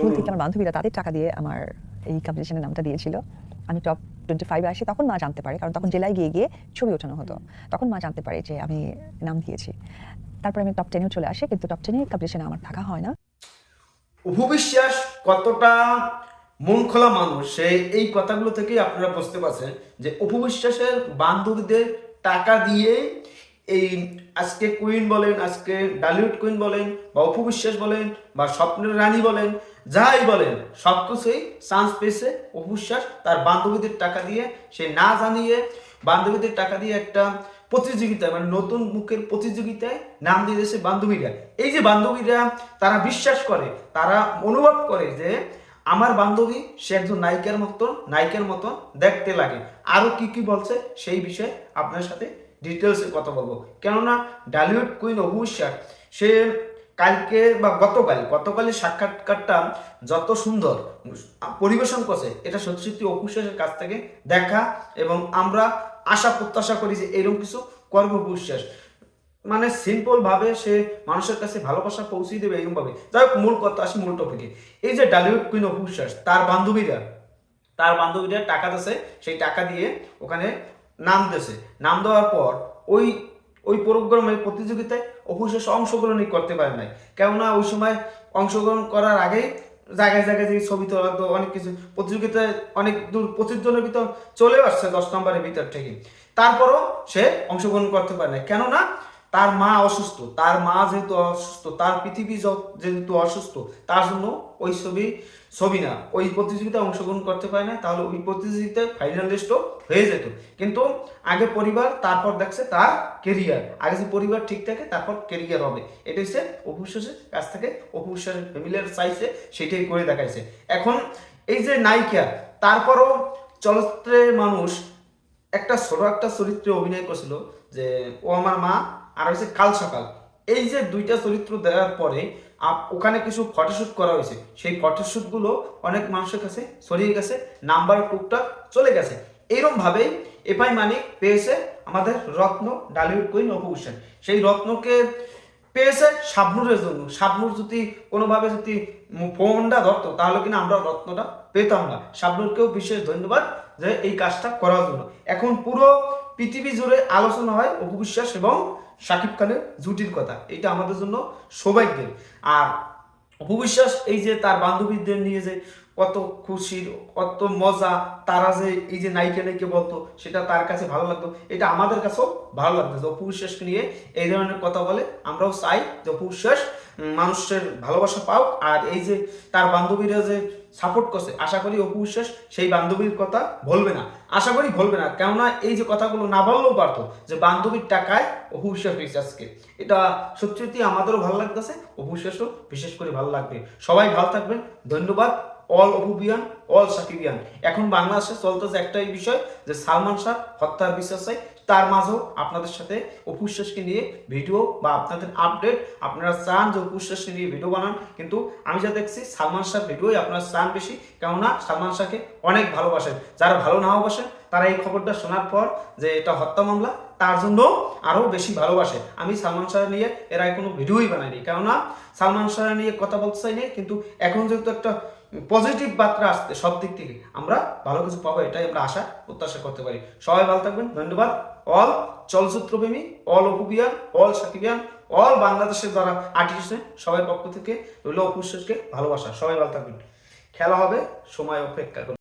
School থেকে আমার বান্ধবীরা তাদের টাকা দিয়ে আমার এই কম্পিটিশনের নামটা দিয়েছিল। আমি টপ টোয়েন্টি ফাইভে আসি তখন মা জানতে পারে কারণ তখন জেলায় গিয়ে গিয়ে ছবি ওঠানো হতো। তখন মা জানতে পারে যে আমি নাম দিয়েছি। তারপরে আমি টপ টেনেও চলে আসি কিন্তু টপ টেনে কম্পিটিশনে আমার থাকা হয় না। উপবিশ্বাস কতটা মন খোলা মানুষ সে এই কথাগুলো থেকেই আপনারা বুঝতে পারছেন যে উপবিশ্বাসের বান্ধবীদের টাকা দিয়ে এই আজকে কুইন বলেন আজকে ডালিউড কুইন বলেন বা উপবিশ্বাস বলেন বা স্বপ্নের রানী বলেন যাই বলেন সব কিছুই চান্স পেয়েছে উপবিশ্বাস তার বান্ধবীদের টাকা দিয়ে। সে না জানিয়ে বান্ধবীদের টাকা দিয়ে একটা প্রতিযোগিতায় মানে নতুন মুখের প্রতিযোগিতায় নাম দিয়ে দিয়েছে বান্ধবীরা। এই যে বান্ধবীরা, তারা বিশ্বাস করে, তারা অনুভব করে যে আমার বান্ধবী, সে একজন নায়িকার মতন নায়িকার মতন দেখতে লাগে। আরও কি কি বলছে, সেই বিষয়ে আপনার সাথে ডিটেলসে কথা বলব। কেননা ডালিউড কুইন অবশ্যই সে কালকে বা গতকাল, গতকালের সাক্ষাৎকারটা যত সুন্দর পরিবেশন করছে, এটা সত্যি সত্যি অপুশ্বাসের কাছ থেকে দেখা এবং আমরা আশা প্রত্যাশা করি যে এরকম কিছু করব বিশ্বাস মানে সিম্পল ভাবে সে মানুষের কাছে ভালোবাসা পৌঁছে দেবে এরকম ভাবে। যাই হোক, মূল কথা আসি, মূল টপিকে এই যে ডালিউড কুইন অপুশ্বাস তার বান্ধবীরা তার বান্ধবীরা টাকা দিয়েছে সেই টাকা দিয়ে ওখানে নাম দিয়েছে নাম দেওয়ার পর ওই ওই প্রোগ্রামে প্রতিযোগিতায় অবশ্যই অংশগ্রহণই করতে পারে নাই। কেননা ওই সময় অংশগ্রহণ করার আগেই জায়গায় জায়গায় যে ছবি তোলা তো অনেক কিছু, প্রতিযোগিতায় অনেক দূর পঁচিশ জনের ভিতর চলেও আসছে দশ নম্বরের ভিতর থেকে। তারপরও সে অংশগ্রহণ করতে পারে না কেননা তার মা অসুস্থ, তার মা যেহেতু অসুস্থ, তার পৃথিবী যেহেতু অসুস্থ, তার জন্য ওই ছবি ছবি না, ওই প্রতিযোগিতায় অংশগ্রহণ করতে পারে না তাহলে ওই প্রতিযোগিতায় ফাইনাল লিস্টও হয়ে যেত। কিন্তু আগে পরিবার, তারপর দেখছে তার কেরিয়ার আগে যে পরিবার ঠিক থাকে, তারপর কেরিয়ার হবে। এটা হচ্ছে অপুশ্বাসের কাছ থেকে অপুশ্বাসের ফ্যামিলির চাইছে সেটাই করে দেখাইছে। এখন এই যে নায়িকা, তারপরও চলচ্চিত্রের মানুষ একটা ছোট একটা চরিত্রে অভিনয় করছিল যে, ও আমার মা, আর হয়েছে কাল সকাল। এই যে দুইটা চরিত্র দেওয়ার পরে ওখানে কিছু ফটোশ্যুট করা হয়েছে। সেই ফটোশ্যুটগুলো অনেক মানুষের কাছে ছড়িয়ে গেছে, নাম্বার টুকটাক চলে গেছে। এইরকম ভাবেই এপাই মানিক পেয়েছে আমাদের রত্ন ডালিউড কুইন অপু হোসেন সেই রত্নকে পেয়েছে শাবনুরের জন্য। শাবনুর যদি কোনোভাবে যদি ফোনটা ধরতো, তাহলে কিনা আমরা রত্নটা পেতাম না। শাবনুরকেও বিশেষ ধন্যবাদ যে এই কাজটা করার জন্য। এখন পুরো পৃথিবী জুড়ে আলোচনা হয় অপু বিশ্বাস এবং শাকিব খানের জুটির কথা। এটা আমাদের জন্য সৌভাগ্যের। আর অপু বিশ্বাস এই যে তার বান্ধবীদের নিয়ে যে কত খুশির কত মজা, তারা যে এই যে নায়িকা নায়িকা বলতো, সেটা তার কাছে ভালো লাগতো। এটা আমাদের কাছেও ভালো লাগতো যে অপু বিশ্বাসকে নিয়ে এই ধরনের কথা বলে। আমরাও চাই যে অপু বিশ্বাস মানুষের ভালোবাসা পাও আর এই যে তার বান্ধবীরা যে সাপোর্ট করছে। আশা করি অপু বিশ্বাস সেই বান্ধবীর কথা বলবে না। আশা করি বলবে না, কেননা এই যে কথাগুলো না বললেও পারতো যে বান্ধবীর টাকায় অপু বিশ্বাস রিচার্জকে এটা সত্যি সত্যি আমাদেরও ভালো লাগতেছে, অপু বিশ্বাসও বিশেষ করে ভালো লাগবে। সবাই ভালো থাকবেন, ধন্যবাদ। All Apubian all Shakibian. এখন বাংলাদেশে চলতেছে একটাই বিষয় যে সালমান শাহ হত্যার বিশ্বাস তার মাঝেও আপনাদের সাথে অপুশ্বাসকে নিয়ে ভিডিও বা আপনাদের আপডেট আপনারা চান যে অপুশ্বাসকে নিয়ে ভিডিও বানান। কিন্তু আমি যা দেখছি, সালমান শাহ ভিডিওই আপনারা চান বেশি। কেননা সালমান শাহকে অনেক ভালোবাসেন। যারা ভালো নাও বাসেন, তারা এই খবরটা শোনার পর যে এটা হত্যা মামলা, তার জন্য আরও বেশি ভালোবাসে। আমি সালমান শাহ নিয়ে এর আগে কোনো ভিডিওই বানাইনি। কেননা সালমান শাহ নিয়ে কথা বলতে চাইনি, কিন্তু এখন যেহেতু একটা পজিটিভ বার্তা আসতে সব দিক থেকে আমরা ভালো কিছু পাবো, এটাই আমরা আশা, প্রত্যাশা করতে পারি। সবাই ভালো থাকবেন, ধন্যবাদ। All চলচ্চিত্রপ্রেমী all Apubian all Shakibian all বাংলাদেশের দ্বারা আর্টিস্ট সবাই পক্ষ থেকে রইল অপুশ্বাসকে ভালোবাসা। সবাই ভালো থাকবেন। খেলা হবে, সময় অপেক্ষা